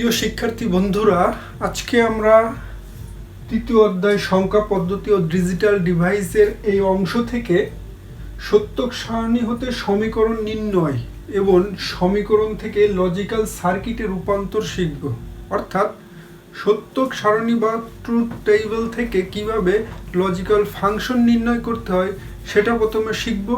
প্রিয় শিক্ষার্থী বন্ধুরা, আজকে আমরা তৃতীয় অধ্যায় সংখ্যা পদ্ধতি ও ডিজিটাল ডিভাইসের এই অংশ থেকে সত্যক সারণী হতে সমীকরণ নির্ণয় এবং সমীকরণ থেকে লজিক্যাল সার্কিটে রূপান্তর শিখব। অর্থাৎ সত্যক সারণী বা ট্রুথ টেবিল থেকে কীভাবে লজিক্যাল ফাংশন নির্ণয় করতে হয়, সেটা প্রথমে শিখব।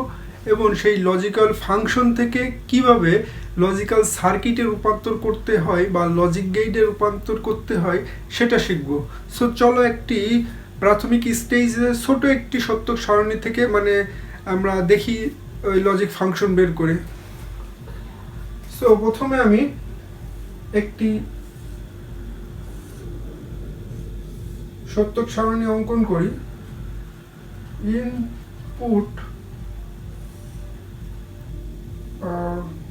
এবং সেই লজিক্যাল ফাংশন থেকে কীভাবে লজিক্যাল সার্কিটে রূপান্তর করতে হয় বা লজিক গেইটে রূপান্তর করতে হয়, সেটা শিখব। সো চলো একটি প্রাথমিক স্টেজে ছোট একটি সত্যক সারণী থেকে মানে আমরা দেখি ওই লজিক ফাংশন বের করে। সো প্রথমে আমি একটি সত্যক সারণী অঙ্কন করি। ইনপুট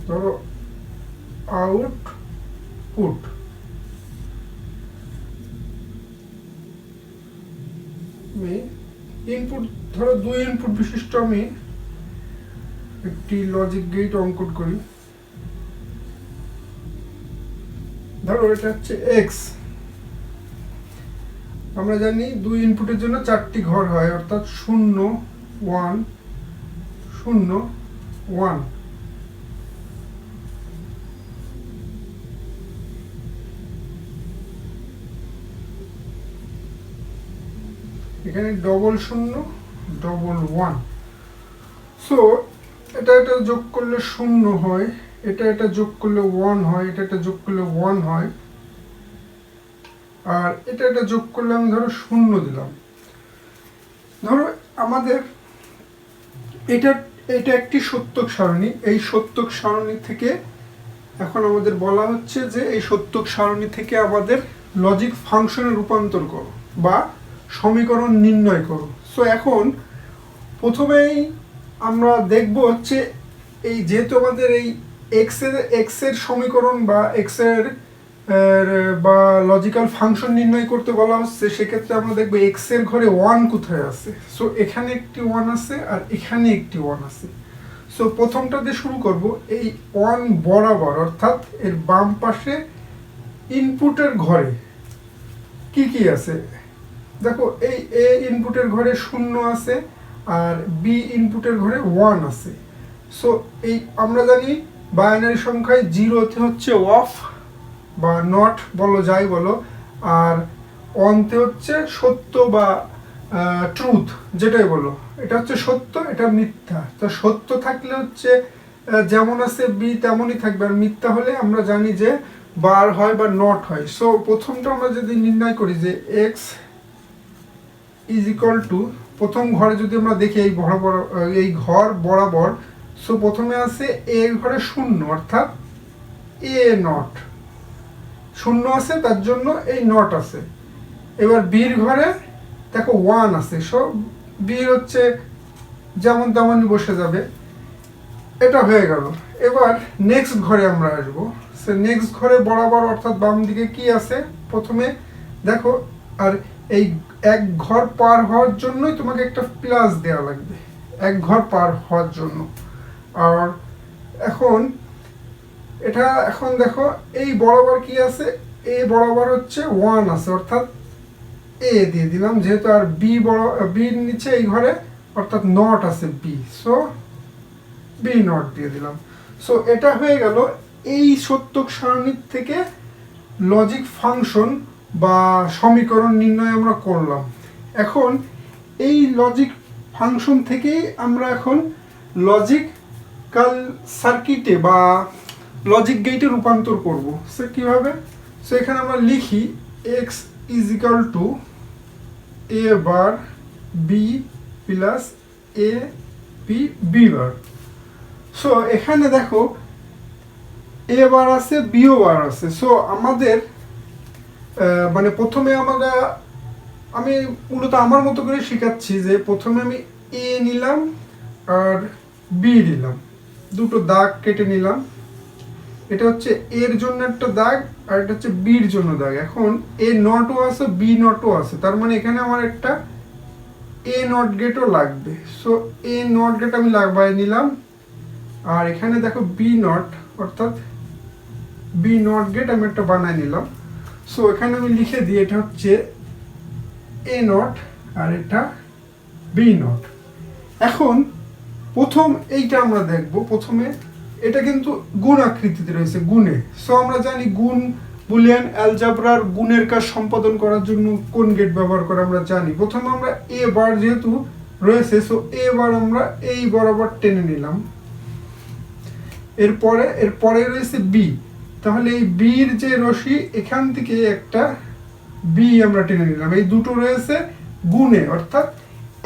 ধরো আউটপুট আমি ইনপুট ধরো দুই ইনপুট বিশিষ্ট আমি একটি লজিক গেট অঙ্কন করি। ধরো এটা হচ্ছে এক্স আমরা জানি দুই ইনপুটের জন্য চারটি ঘর হয়, অর্থাৎ শূন্য ওয়ান শূন্য ওয়ান এখানে ডবল শূন্য ডবল ওয়ান সো এটা এটা যোগ করলে শূন্য হয়, এটা এটা যোগ করলে ওয়ান হয়, এটা এটা যোগ করলে ওয়ান হয়। আর এটা এটা যোগ করলে আমি ধরো শূন্য দিলাম। ধরো আমাদের এটা এটা একটি সত্যক সারণী, এই সত্যক সারণী থেকে এখন আমাদের বলা হচ্ছে যে এই সত্যক সারণী থেকে আমাদের লজিক ফাংশনে রূপান্তর করো বা সমীকরণ নির্ণয় করো। সো এখন প্রথমেই আমরা দেখব হচ্ছে এই যেহেতু আমাদের এই এক্সের এক্সের সমীকরণ বা এক্সের বা লজিক্যাল ফাংশন নির্ণয় করতে বলা হচ্ছে, সেক্ষেত্রে আমরা দেখব এক্সের ঘরে ওয়ান কোথায় আছে? সো এখানে একটি ওয়ান আছে আর এখানে একটি ওয়ান আছে। সো প্রথমটা দিয়ে শুরু করব। এই ওয়ান বরাবর, অর্থাৎ এর বাম পাশে ইনপুটের ঘরে কি কি আছে? দেখো, এই এ ইনপুটের ঘরে শূন্য আছে আর বি ইনপুটের ঘরে ওয়ান আছে। সো এই আমরা জানি বায়ানারি সংখ্যায় জিরোতে হচ্ছে অফ বা নট বলো, যাই বলো, আর অন্তে হচ্ছে সত্য বা ট্রুথ যেটাই বলো। এটা হচ্ছে সত্য, এটা মিথ্যা। তো সত্য থাকলে হচ্ছে যেমন আছে বি তেমনই থাকবে। আর মিথ্যা হলে আমরা জানি যে বার হয় বা নট হয়। সো প্রথমটা আমরা যদি নির্ণয় করি যে এক্স ইজ ইকুয়াল টু প্রথম ঘরে যদি আমরা দেখি এই বরাবর এই ঘর বরাবর সো প্রথমে আছে এ ঘরে শূন্য, অর্থাৎ এ নট শূন্য আছে, তার জন্য এই নট আছে। এবার বির ঘরে দেখো ওয়ান আছে সো বির হচ্ছে যেমন তেমনই বসে যাবে। এটা হয়ে গেল। এবার নেক্সট ঘরে আমরা আসব। সে নেক্সট ঘরে বরাবর, অর্থাৎ বাম দিকে কি আছে? প্রথমে দেখো, আর এই এক ঘর পার হওয়ার জন্যই তোমাকে একটা প্লাস দেওয়া লাগবে। এক ঘর পার হওয়ার জন্য। আর এখন, এটা এখন দেখো, এই বরাবর কি আছে? এ বরাবর হচ্ছে ওয়ান আছে, অর্থাৎ এ দিয়ে দিলাম, যেহেতু আর বি বড় বির নিচে এই ঘরে, অর্থাৎ নট আছে বি সো বি নট দিয়ে দিলাম। সো এটা হয়ে গেল এই সত্যক সারণীর থেকে লজিক ফাংশন বা সমীকরণ নির্ণয় আমরা করলাম। এখন এই লজিক ফাংশন থেকেই আমরা এখন লজিক্যাল সার্কিটে বা লজিক গেটে রূপান্তর করব। সে কীভাবে? সো এখানে আমরা লিখি X is to A bar B plus A P B bar so এখানে দেখো এ বার আছে বিও বার আছে। সো আমাদের মানে প্রথমে আমরা আমি মূলত আমার মতো করে শেখাচ্ছি যে প্রথমে আমি এ নিলাম আর বি নিলাম দুটো দাগ কেটে নিলাম। এটা হচ্ছে এর জন্য একটা দাগ আর এটা হচ্ছে বির জন্য দাগ। এখন এ নটও আছে, বি নটও আছে। তার মানে এখানে আমার একটা এ নট গেটও লাগবে। সো এ নট গেট আমি লাগাই নিলাম। আর এখানে দেখো বি নট অর্থাৎ বি নট গেট আমি একটা বানাই নিলাম। সো এখানে আমি লিখে দিই, এটা হচ্ছে এ নট আর এটা বি নট এখন, প্রথম এইটা আমরা দেখব, প্রথমে এটা কিন্তু গুণ আকৃতিতে রয়েছে, গুণে। সো আমরা জানি গুণ বুলিয়ান অ্যালজাবরার গুণের কাজ সম্পাদন করার জন্য কোন গেট ব্যবহার করে আমরা জানি। প্রথমে আমরা এ বার যেহেতু রয়েছে সো এ বার আমরা এই বরাবর টেনে নিলাম। এরপরে এরপরে রয়েছে বি তাহলে এই বির যে রশি, এখান থেকে একটা বি আমরা টেনে নিলাম। এই দুটো রয়েছে গুণে, অর্থাৎ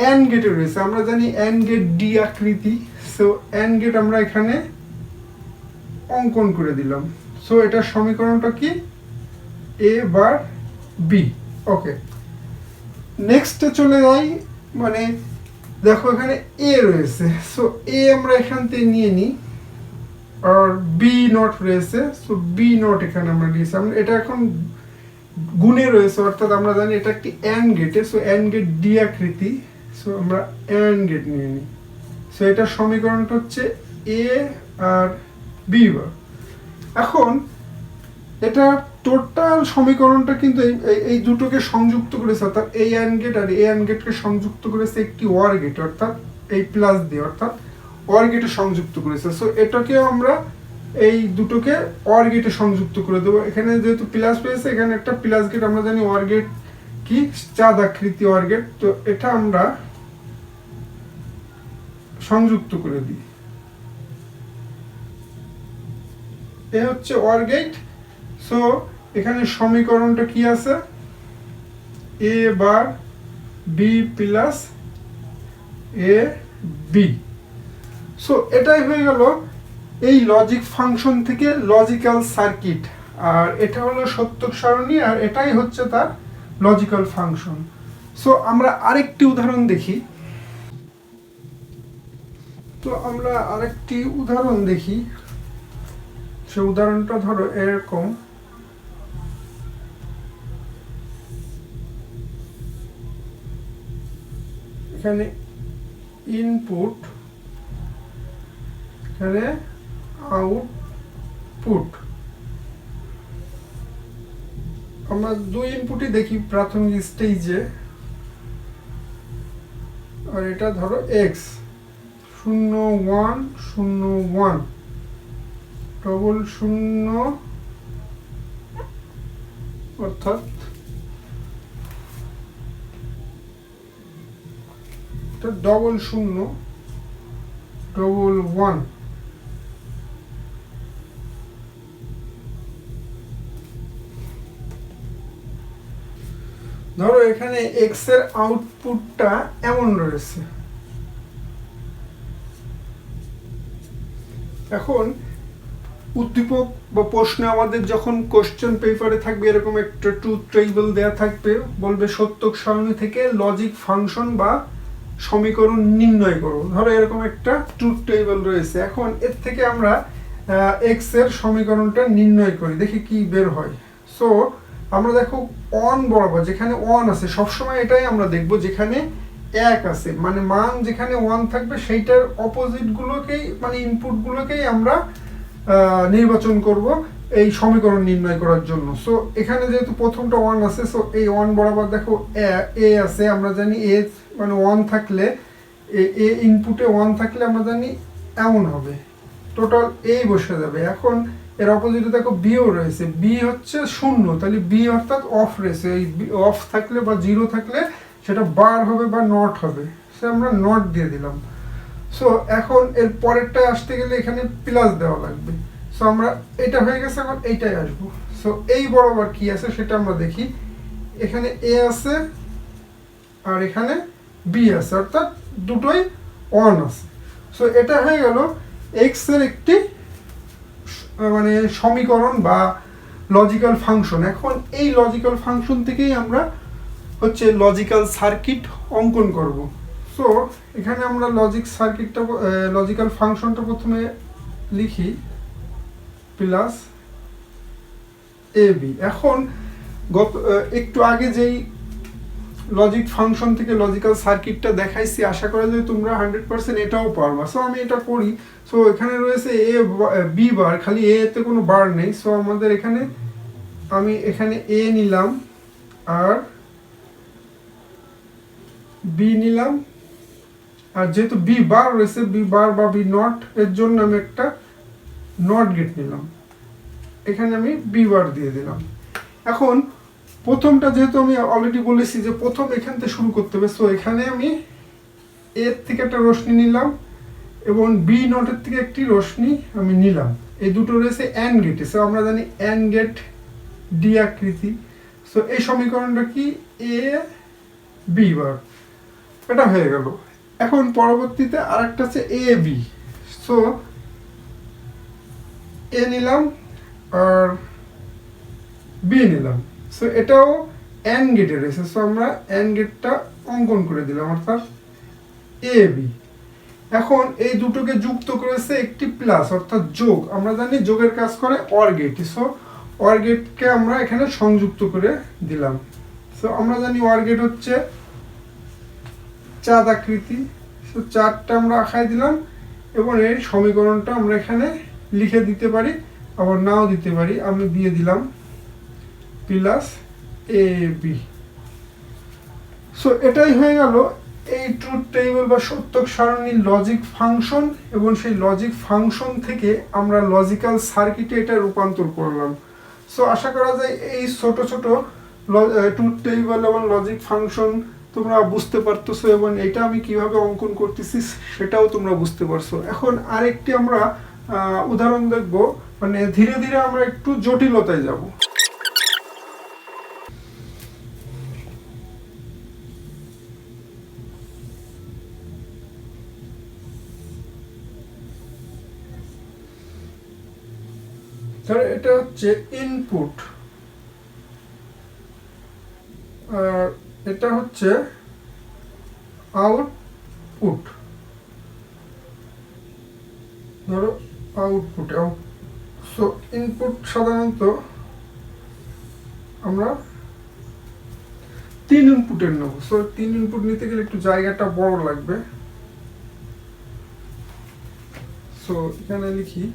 এন গেটে রয়েছে। আমরা জানি এন গেট ডি আকৃতি। সো এন গেট আমরা এখানে অঙ্কন করে দিলাম। সো এটার সমীকরণটা কি? এ বার বি ওকে নেক্সটে চলে যাই মানে দেখো এখানে এ রয়েছে। সো এ আমরা এখান থেকে নিয়ে নিই। আর বি নট রয়েছে সো বি নট এখানে আমরা নিয়েছি আমরা এটা এখন গুণে রয়েছে, অর্থাৎ আমরা জানি এটা একটি অ্যান গেটে সো অ্যান গেট ডি আকৃতি সো আমরা অ্যান গেট নিয়ে নিই। সো এটার সমীকরণটা হচ্ছে এ আর বি বার। এখন এটা টোটাল সমীকরণটা কিন্তু এই দুটোকে সংযুক্ত করেছে, অর্থাৎ এই অ্যান গেট আর এই অ্যান গেটকে সংযুক্ত করেছে একটি ওয়ার গেট অর্থাৎ এই প্লাস দিয়ে অর্থাৎ ওয়ার গেটে সংযুক্ত করেছে। সো এটাকেও আমরা এই দুটোকে অর গেটে সংযুক্ত করে দেবো। এখানে যেহেতু প্লাস পেয়েছে এখানে একটা প্লাস গেট আমরা জানি ওয়ার গেট কি? চাঁদ আকৃতি ওয়ার গেট তো এটা আমরা সংযুক্ত করে দিই। এ হচ্ছে ওয়ার গেট সো এখানে সমীকরণটা কি আছে? A bar B plus A B so এটাই হয়ে গেল এই লজিক ফাংশন থেকে লজিক্যাল সার্কিট আর এটা হলো সত্যক সারণী, আর এটাই হচ্ছে তার লজিক্যাল ফাংশন সো আমরা আরেকটি উদাহরণ দেখি। তো আমরা আরেকটি উদাহরণ দেখি। সে উদাহরণটা ধরো এরকম। এখানে ইনপুট এখানে আউটপুট আমরা দুই ইনপুটই দেখি প্রাথমিক স্টেজে আর এটা ধরো এক্স শূন্য ওয়ান শূন্য ওয়ান ডবল শূন্য, অর্থাৎ ডবল শূন্য ডবল ওয়ান ধরো এখানে এক্সের আউটপুটটা এমন রয়েছে। এখন উদ্দীপক বা প্রশ্নে আমাদের যখন কোশ্চেন পেপারে থাকবে, এরকম একটা ট্রুথ টেবিল দেয়া থাকবে, বলবে সত্যক সারণী থেকে লজিক ফাংশন বা সমীকরণ নির্ণয় করো। ধরো এরকম একটা ট্রুথ টেবিল রয়েছে। এখন এর থেকে আমরা এক্সের সমীকরণটা নির্ণয় করি, দেখি কি বের হয়। সো আমরা দেখো অন বরাবর, যেখানে অন আছে, সবসময় এটাই আমরা দেখব যেখানে এক আছে। মানে মান যেখানে ওয়ান থাকবে, সেইটার অপোজিট গুলোকেই মানে ইনপুট গুলোকেই আমরা নির্বাচন করব এই সমীকরণ নির্ণয় করার জন্য। সো এখানে যেহেতু প্রথমটা ওয়ান আছে সো এই ওয়ান বরাবর দেখো এ আছে, আমরা জানি এ মানে ওয়ান থাকলে, এ ইনপুটে ওয়ান থাকলে আমরা জানি এমন হবে। টোটাল এই বসে যাবে। এখন এর অপোজিটে দেখো বিও রয়েছে। বি হচ্ছে শূন্য, তাহলে বি অর্থাৎ অফ রয়েছে। এই অফ থাকলে বা জিরো থাকলে সেটা বার হবে বা নট হবে। সে আমরা নট দিয়ে দিলাম। সো এখন এর পরেরটা আসতে গেলে এখানে প্লাস দেওয়া লাগবে। সো আমরা এটা হয়ে গেছে, এখন এইটাই আসব। সো এই বরাবর কি আছে সেটা আমরা দেখি। এখানে এ আছে আর এখানে বি আছে, অর্থাৎ দুটোই অন আছে। সো এটা হয়ে গেল এক্সের একটি মানে সমীকরণ বা লজিক্যাল ফাংশন এখন এই লজিক্যাল ফাংশন থেকেই আমরা হচ্ছে লজিক্যাল সার্কিট অঙ্কন করব। সো এখানে আমরা লজিক সার্কিটটা লজিক্যাল ফাংশনটা প্রথমে লিখি প্লাস এ বি এখন গত একটু আগে যেই লজিক ফাংশন থেকে লজিক্যাল সার্কিটটা দেখাইছি, আশা করা যায় তোমরা হান্ড্রেড পার্সেন্ট এটাও পারবা। সো আমি এটা করি সো এখানে রয়েছে এ বি বার খালি এ তে কোনো বার নেই। সো আমাদের এখানে আমি এখানে এ নিলাম আর বি নিলাম। আর যেহেতু বি বার রয়েছে বি বার বা বি নট এর জন্য আমি একটা নট গেট নিলাম। এখানে আমি বি বার দিয়ে দিলাম। এখন প্রথমটা যেহেতু আমি অলরেডি বলেছি যে প্রথম এখান থেকে শুরু করতে হবে সো এখানে আমি এর থেকে একটা রশ্মি নিলাম এবং বি নটের থেকে একটি রশ্মি আমি নিলাম। এই দুটো রয়েছে অ্যান গেটে সো আমরা জানি অ্যান গেট ডি আকৃতি। সো এই সমীকরণটা কি? এ বি বার এটা হয়ে গেল। এখন পরবর্তীতে আরেকটা আছে এ বি সো এ নিলাম আর বি নিলাম। সো এটাও অ্যান গেটে রয়েছে সো আমরা অ্যান গেটটা অঙ্কন করে দিলাম, অর্থাৎ এ বি এখন এই দুটোকে যুক্ত করেছে একটি প্লাস অর্থাৎ যোগ। আমরা জানি যোগের কাজ করে অর গেট সো অর গেটকে আমরা এখানে সংযুক্ত করে দিলাম। সো আমরা জানি অর গেট হচ্ছে চাঁদ আকৃতি। সো চারটা আমরা আঁকায় দিলাম এবং এর সমীকরণটা আমরা এখানে লিখে দিতে পারি, আবার নাও দিতে পারি। আমি দিয়ে দিলাম প্লাস এ, বি। সো এটাই হয়ে গেল এই ট্রুথ টেবিল বা সত্যক সারণীর লজিক ফাংশন এবং সেই লজিক ফাংশন থেকে আমরা লজিক্যাল সার্কিটে এটা রূপান্তর করলাম। সো আশা করা যায় এই ছোট ছোট ট্রুথ টেবিল এবং লজিক ফাংশন তোমরা বুঝতে পারতেছো এবং এটা আমি কীভাবে অঙ্কন করতেছি সেটাও তোমরা বুঝতে পারছ। এখন আরেকটি আমরা উদাহরণ দেখব। মানে ধীরে ধীরে আমরা একটু জটিলতায় যাব। এটা হচ্ছে ইনপুট আর এটা হচ্ছে আউটপুট ধরো আউটপুট সো ইনপুট সাধারণত আমরা তিন ইনপুটের নেব। সো তিন ইনপুট নিতে গেলে একটু জায়গাটা বড় লাগবে। সো এখানে লিখি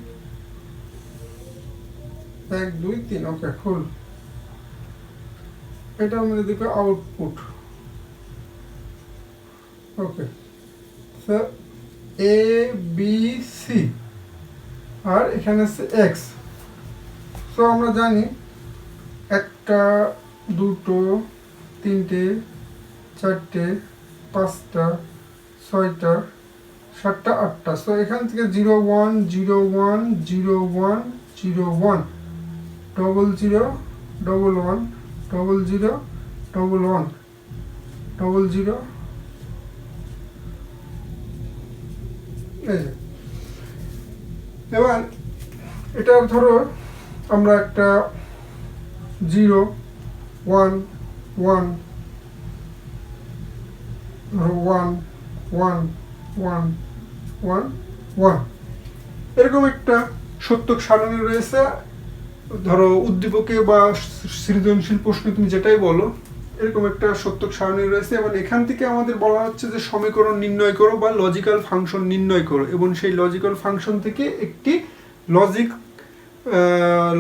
এক, দুই, তিন, ওকে ফুল এটা আমরা দেখবে output okay A B C আর এখানে আছে এক্স সো আমরা জানি একটা, দুটো, তিনটে, চারটে, পাঁচটা, ছয়টা, সাতটা, আটটা। সো এখান থেকে zero one zero one zero one zero one double zero double one double zero double one double zero এবার এটা ধরো আমরা একটা zero one one one one one one one এরকম একটা সত্যক সারণী রয়েছে। ধরো উদ্দীপকে বা সৃজনশীল প্রশ্নে তুমি যেটাই বলো, এরকম একটা সত্যক সারণী রয়েছে। এবং এখান থেকে আমাদের বলা হচ্ছে যে সমীকরণ নির্ণয় করো বা লজিক্যাল ফাংশন নির্ণয় করো। এবং সেই লজিক্যাল ফাংশন থেকে একটি লজিক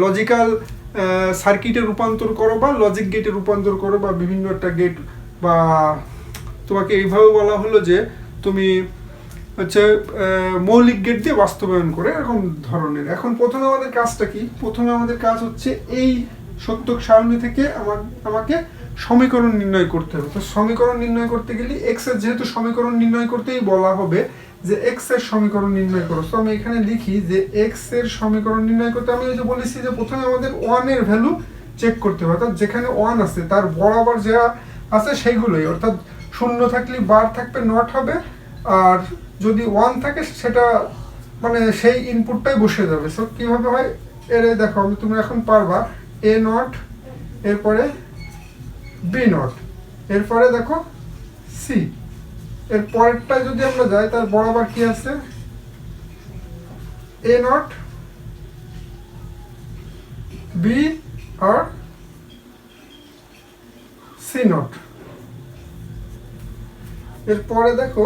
লজিক্যাল সার্কিটে রূপান্তর করো বা লজিক গেটে রূপান্তর করো বা বিভিন্ন একটা গেট বা তোমাকে এইভাবে বলা হলো যে তুমি হচ্ছে মৌলিক গেট দিয়ে বাস্তবায়ন করে এরকম ধরনের। এখন প্রথমে আমাদের কাজটা কি? প্রথমে আমাদের কাজ হচ্ছে এই সত্যক সারণী থেকে আমার, আমাকে সমীকরণ নির্ণয় করতে হবে। তো সমীকরণ নির্ণয় করতে গেলে এক্সের যেহেতু সমীকরণ নির্ণয় করতেই বলা হবে যে এক্সের সমীকরণ নির্ণয় করো। তো আমি এখানে লিখি যে এক্সের সমীকরণ নির্ণয় করতে আমি যে বলেছি যে প্রথমে আমাদের ওয়ানের ভ্যালু চেক করতে হবে। অর্থাৎ যেখানে ওয়ান আছে, তার বরাবর যা আছে সেইগুলোই। অর্থাৎ শূন্য থাকলে বার থাকবে নট হবে আর যদি ওয়ান থাকে, সেটা মানে সেই ইনপুটটাই বসে যাবে সো কীভাবে হয়? এর দেখো, আমি তুমি এখন পারবা। এ নট এরপরে বি নট এরপরে দেখো সি এর পরেরটা যদি আমরা যাই, তার বরাবর কি আছে? এ নট বি আর সি নট এরপরে দেখো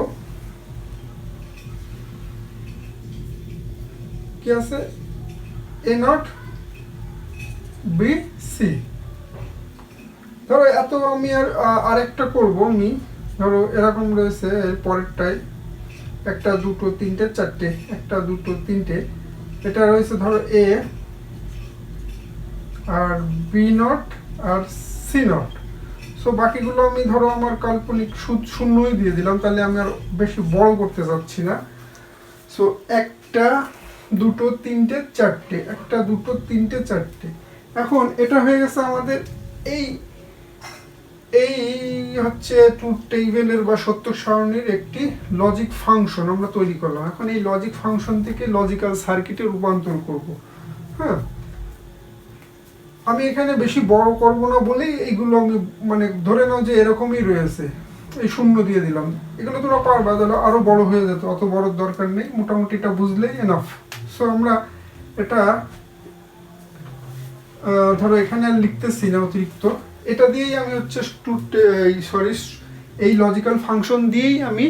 কি আছে? এ নট বি সি ধরো এত আমি আর আরেকটা করব আমি। ধরো এরকম রয়েছে, এর পরেরটাই একটা, দুটো, তিনটে, চারটে। একটা, দুটো, তিনটে। এটা রয়েছে ধরো এ আর বি নট আর সি নট সো বাকিগুলো আমি ধরো আমার কাল্পনিক সুদ শূন্যই দিয়ে দিলাম, তাহলে আমি আর বেশি বড় করতে চাচ্ছি না। সো একটা দুটো, তিনটে, চারটে। একটা, দুটো, তিনটে, চারটে। এখন এটা হয়ে গেছে আমাদের এই এই হচ্ছে ট্রুথ টেবিলের বা সত্য সারণীর একটি লজিক ফাংশন আমরা তৈরি করলাম। এখন এই লজিক ফাংশন থেকে লজিক্যাল সার্কিটে রূপান্তর করব। হ্যাঁ? আমি এখানে বেশি বড় করব না বলেই এইগুলো আমি মানে ধরে নাও যে এরকমই রয়েছে। এই শূন্য দিয়ে দিলাম। এগুলো তোমরা পারবা ধরো আরও বড় হয়ে যেত। অত বড় দরকার নেই। মোটামুটি এটা বুঝলেই এনাফ সো আমরা এটা ধরো এখানে আর লিখতেছি না অতিরিক্ত। এটা দিয়েই আমি হচ্ছে সরি এই লজিক্যাল ফাংশন দিয়েই আমি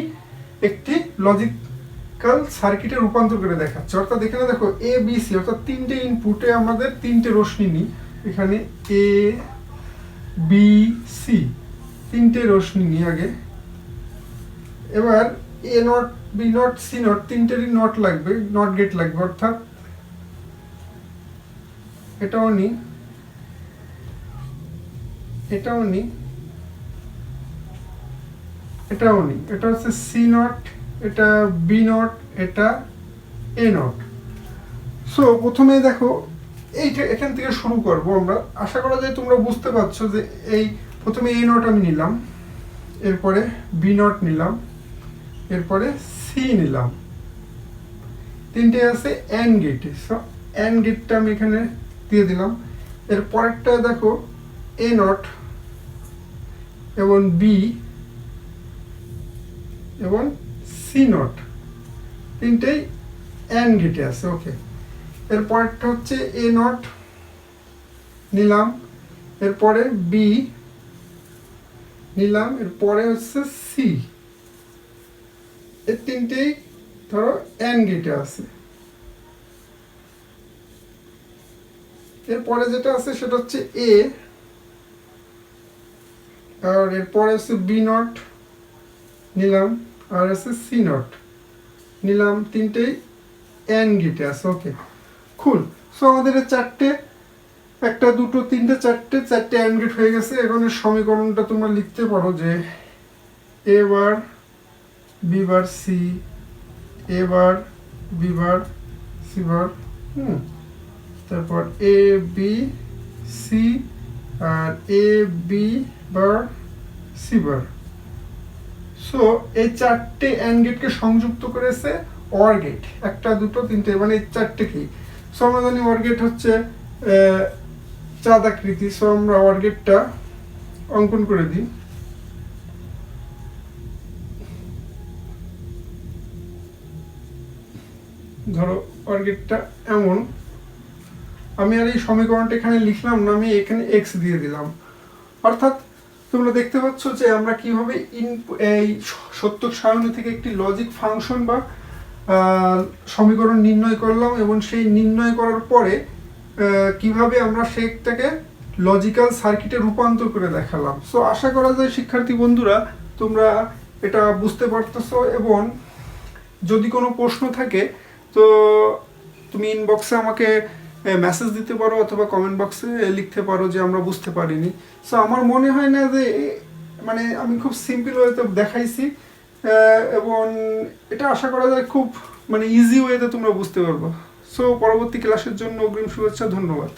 একটি লজিক্যাল সার্কিটে রূপান্তর করে দেখাচ্ছি। অর্থাৎ এখানে দেখো এ বি সি অর্থাৎ তিনটে ইনপুটে আমাদের তিনটে রশ্মি নিই। এখানে এ বি সি তিনটে রশ্মি নিই আগে। এবার A not B not C not তিনটেরই not লাগবে নট গেট লাগবে, অর্থাৎ এটাও নিই এটাও নিই এটাও নি, এটা হচ্ছে সি নট এটা বি নট এটা এ নট সো প্রথমে দেখো, এইটা এখান থেকে শুরু করব আমরা। আশা করা যায় তোমরা বুঝতে পারছ যে এই প্রথমে এ নট আমি নিলাম, এরপরে বি নট নিলাম। এরপরে সি নিলাম। তিনটে আছে এন গেট সো এন গেটটা আমি এখানে দিয়ে দিলাম। এর পরেরটা দেখো এ নট এবং বি এবং সি নট তিনটেই এন গেটে আছে ওকে এর পরেরটা হচ্ছে এ নট নিলাম। এরপরে বি নিলাম। এরপরে হচ্ছে সি এর তিনটেই ধরো এন গেটে আছে। এরপরে যেটা আছে, সেটা হচ্ছে এ আর এরপরে আছে বি নট নিলাম, আর আছে সি নট নিলাম, তিনটেই এন গেটে আছে ওকে খুল সো আমাদের চারটে, একটা, দুটো, তিনটে, চারটে চারটে এন গেট হয়ে গেছে। এখন সমীকরণটা তোমরা লিখতে পারো যে A bar B bar C A bar B bar C bar হুম। তারপর A B C R A B bar C bar. So এই চারটে অ্যান্ড গেটকে সংযুক্ত করেছে অর গেট একটা দুটো তিনটে মানে এই চারটেকেই সো আমরা জানি অর গেট হচ্ছে আহ, চাঁদ আকৃতি। সো আমরা অর গেটটা অঙ্কন করে দিই। ধরো অর গেটটা এমন। আমি আর এই সমীকরণটা এখানে লিখলাম না, আমি এখানে এক্স দিয়ে দিলাম। অর্থাৎ, তোমরা দেখতে পাচ্ছ যে আমরা কীভাবে ইন এই সত্য সারণী থেকে একটি লজিক ফাংশন বা সমীকরণ নির্ণয় করলাম এবং সেই নির্ণয় করার পরে কীভাবে আমরা সেটাকে লজিক্যাল সার্কিটে রূপান্তর করে দেখালাম। সো আশা করা যায় শিক্ষার্থী বন্ধুরা, তোমরা এটা বুঝতে পারতেছো এবং যদি কোনো প্রশ্ন থাকে তো তুমি ইনবক্সে আমাকে মেসেজ দিতে পারো অথবা কমেন্ট বক্সে লিখতে পারো যে আমরা বুঝতে পারিনি। সো আমার মনে হয় না যে মানে আমি খুব সিম্পল ওয়েতে দেখাইছি এবং এটা আশা করা যায় খুব মানে ইজি ওয়েতে তোমরা বুঝতে পারব। সো পরবর্তী ক্লাসের জন্য অগ্রিম শুভেচ্ছা, ধন্যবাদ।